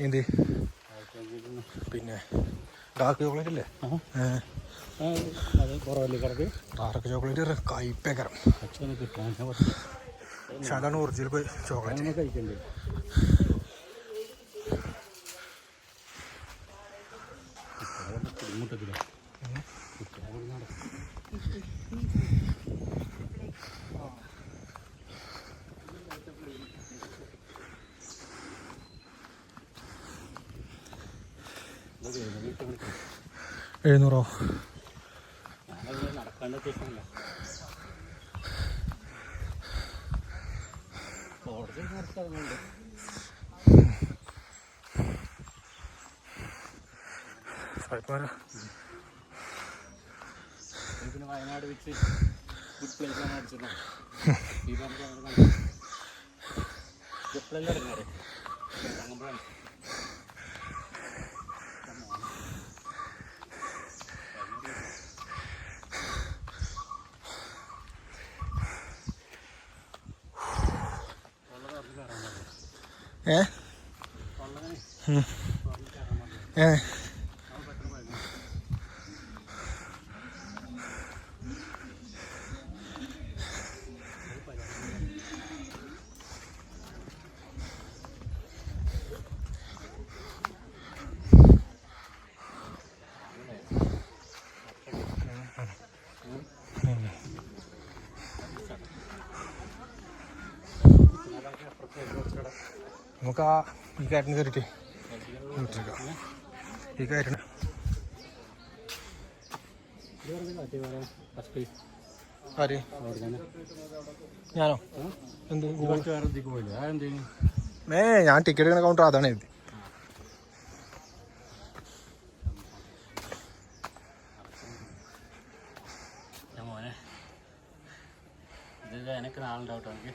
എന്ത്. പിന്നെ dark chocolate അല്ലേ ഡാർക്ക് ചോക്ലേറ്റ് കയ്പേക്കരം പക്ഷെ അതാണ് ഒറിജിനൽ ചോക്ലേറ്റ് കഴിക്കണ്ടേ? എഴുന്നൂറോ? പിന്നെ വയനാട് വെച്ച് ഗുഡ് പ്ലേസ് എപ്പോഴെല്ലാം ഇറങ്ങാറ്? ഇറങ്ങുമ്പോഴാണ്. ഏ ഉം. ഏ നമുക്ക് ആ ഈ കാര്യം കയറിയിട്ട് ഈ ആര്? ഞാനോ? എന്ത്? ഏ ഞാൻ ടിക്കറ്റ് എടുക്കുന്ന കൗണ്ടർ അതാണ് എഴുതി എനിക്ക് നാളുണ്ടാവട്ടോ എനിക്ക്.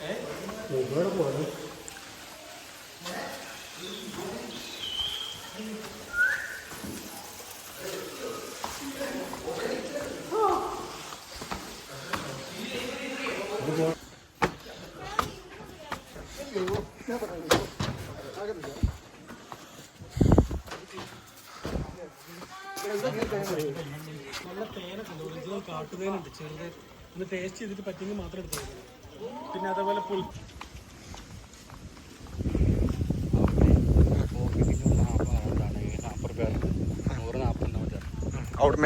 പണിക്കാണ് നല്ല തേനൊക്കെ ഒറിജിനൽ കാട്ടുതേനുണ്ട് ചെറുത് ഒന്ന് ടേസ്റ്റ് ചെയ്തിട്ട് പറ്റിയെങ്കിൽ മാത്രം എടുത്തു പിന്നെ അതേപോലെ പുൽ നൂറ് അവിടെ